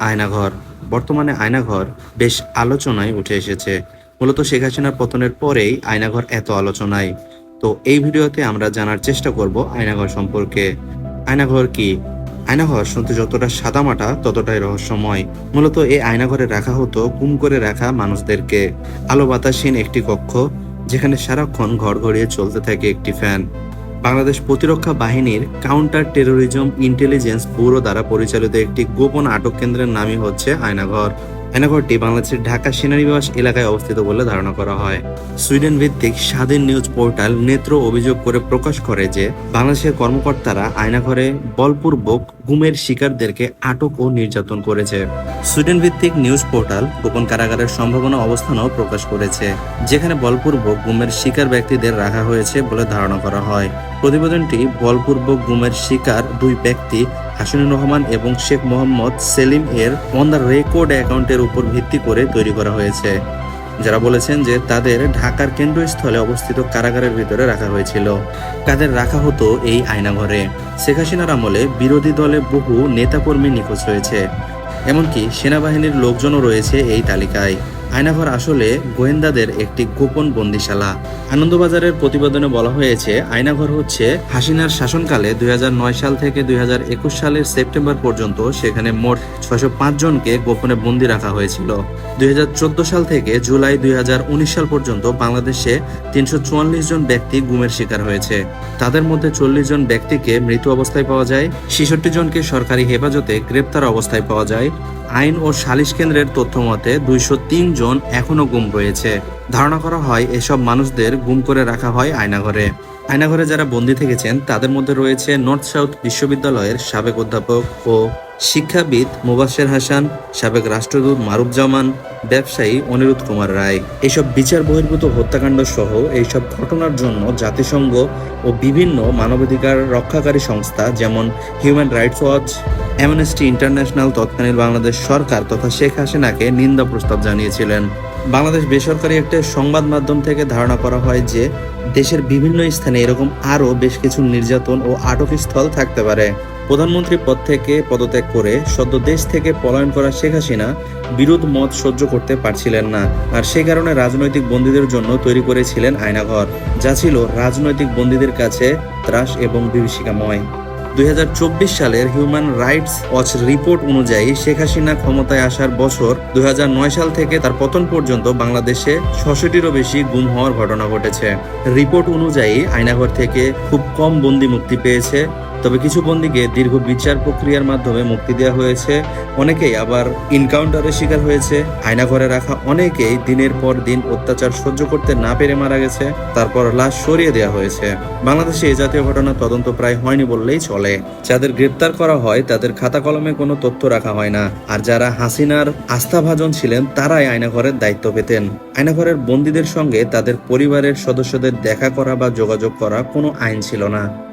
আয়নাঘর। বর্তমানে আয়নাঘর বেশ আলোচনায় উঠে এসেছে। মূলত শেখ হাসিনার পতনের পরেই আয়নাঘর এত আলোচনায়। তো এই ভিডিওতে আমরা জানার চেষ্টা করব আয়নাঘর সম্পর্কে। আয়নাঘর কি? আয়নাঘর শুনতে যতটা সাদামাটা, ততটাই রহস্যময়। মূলত এই আয়নাঘরে রাখা হতো গুম করে রাখা মানুষদেরকে। আলো বাতাসহীন একটি কক্ষ, যেখানে সারাক্ষণ ঘর ঘড়িয়ে চলতে থাকে একটি ফ্যান। বাংলাদেশ প্রতিরক্ষা বাহিনীর কাউন্টার টেরোরিজম ইন্টেলিজেন্স ব্যুরো দ্বারা পরিচালিত একটি গোপন আটক কেন্দ্রের নামই হচ্ছে আয়নাঘর। আয়নাঘরটি বাংলাদেশের ঢাকা সেনানিবাস এলাকায় অবস্থিত বলে ধারণা করা হয়। সুইডেন ভিত্তিক স্বাধীন নিউজ পোর্টাল নেত্র অভিযোগ করে প্রকাশ করে যে, বাংলাদেশের কর্মকর্তারা আয়নাঘরে বলপূর্বক গুমের শিকারদেরকে আটক ও নির্যাতন করেছে। সুইডেন ভিত্তিক নিউজ পোর্টাল গোপন কারাগারের সম্ভাবনা অবস্থানও প্রকাশ করেছে, যেখানে বলপূর্বক গুমের শিকার ব্যক্তিদের রাখা হয়েছে বলে ধারণা করা হয়। প্রতিবেদনটি বলপূর্বক গুমের শিকার দুই ব্যক্তি হাসিনুর রহমান এবং শেখ মোহাম্মদ সেলিম এর অন দ্য রেকর্ড অ্যাকাউন্টের উপর ভিত্তি করে তৈরি করা হয়েছে। যারা বলেছেন যে তাদের ঢাকার কেন্দ্রস্থলে অবস্থিত কারাগারের ভিতরে রাখা হয়েছিল। কাদের রাখা হতো এই আয়নাঘরে। শেখ হাসিনার আমলে বিরোধী দলে বহু নেতাকর্মী নিখোঁজ হয়েছে এমনকি সেনাবাহিনীর লোকজনও রয়েছে এই তালিকায়। আয়নাঘর আসলে গোয়েন্দাদের একটি গোপন বন্দিশালা। আনন্দবাজারের প্রতিবেদনে বলা হয়েছে আয়নাঘর হচ্ছে হাসিনার শাসনকালে দুই সাল থেকে দুই সালের সেপ্টেম্বর পর্যন্ত সেখানে মোট ছয়শো জনকে গোপনে বন্দি রাখা হয়েছিল। দুই সাল থেকে জুলাই দুই সাল পর্যন্ত বাংলাদেশে তিনশো চুয়াল্লিশ জন ব্যক্তি গুমের শিকার হয়েছে। তাদের মধ্যে চল্লিশ জন ব্যক্তিকে মৃত অবস্থায় পাওয়া যায়, ছেষট্টি জনকে সরকারি হেফাজতে গ্রেপ্তার অবস্থায় পাওয়া যায়। আইন ও সালিশ কেন্দ্রের তথ্য মতে দুইশো জন এখনও গুম রয়েছে। ধারণা করা হয় এসব মানুষদের গুম করে রাখা হয় আয়নাঘরে। আয়নাঘরে যারা বন্দী থেকেছেন, তাদের মধ্যে রয়েছে নর্থ সাউথ বিশ্ববিদ্যালয়ের সাবেক অধ্যাপক ও শিক্ষাবিদ মুবাসের হাসান, সাবেক রাষ্ট্রদূত মারুফ জামান ব্যবসায়ী অনিরুদ্ধ কুমার রায়। এসব বিচার বহির্ভূত হত্যাকাণ্ড সহ এইসব ঘটনার জন্য জাতিসংঘ ও বিভিন্ন মানবাধিকার রক্ষাকারী সংস্থা, যেমন Human Rights Watch Amnesty International তৎকালীন বাংলাদেশ সরকার তথা শেখ হাসিনাকে নিন্দা প্রস্তাব জানিয়েছিলেন। বাংলাদেশ বেসরকারি একটা সংবাদ মাধ্যম থেকে ধারণা করা হয় যে, দেশের বিভিন্ন স্থানে এরকম আরও বেশ কিছু নির্যাতন ও আটক স্থল থাকতে পারে। প্রধানমন্ত্রী পদ থেকে পদত্যাগ করে সদ্য দেশ থেকে পলায়ন করা শেখ হাসিনা বিরোধ মত সহ্য করতে পারছিলেন না, আর সে কারণে রাজনৈতিক বন্দীদের জন্য তৈরি করেছিলেন আয়নাঘর, যা ছিল রাজনৈতিক বন্দীদের কাছে ত্রাস এবং বিভীষিকাময়। দুই হাজার চব্বিশ সালের হিউম্যান রাইটস ওয়াচ রিপোর্ট অনুযায়ী শেখ হাসিনা ক্ষমতায় আসার বছর দুই হাজার নয় সাল থেকে তার পতন পর্যন্ত বাংলাদেশে ছশোটিরও বেশি গুম হওয়ার ঘটনা ঘটেছে। রিপোর্ট অনুযায়ী আয়নাঘর থেকে খুব কম বন্দি মুক্তি পেয়েছে তবে কিছু বন্দীকে দীর্ঘ বিচার প্রক্রিয়ার মাধ্যমে মুক্তি দেওয়া হয়েছে। অনেকেই আবার ইনকাউন্টারের শিকার হয়েছে। আয়নাঘরে রাখা অনেকেই দিনের পর দিন অত্যাচার সহ্য করতে না পেরে মারা গেছে। তারপর লাশ সরিয়ে দেওয়া হয়েছে। বাংলাদেশে এ জাতীয় ঘটনা তদন্ত প্রায় হয়নি বললেই চলে। যাদের গ্রেপ্তার করা হয়, তাদের খাতা কলমে কোনো তথ্য রাখা হয় না। আর যারা হাসিনার আস্থাভাজন ছিলেন, তারাই আয়নাঘরের দায়িত্ব পেতেন। আয়নাঘরের বন্দীদের সঙ্গে তাদের পরিবারের সদস্যদের দেখা করা বা যোগাযোগ করা কোনো আইন ছিল না।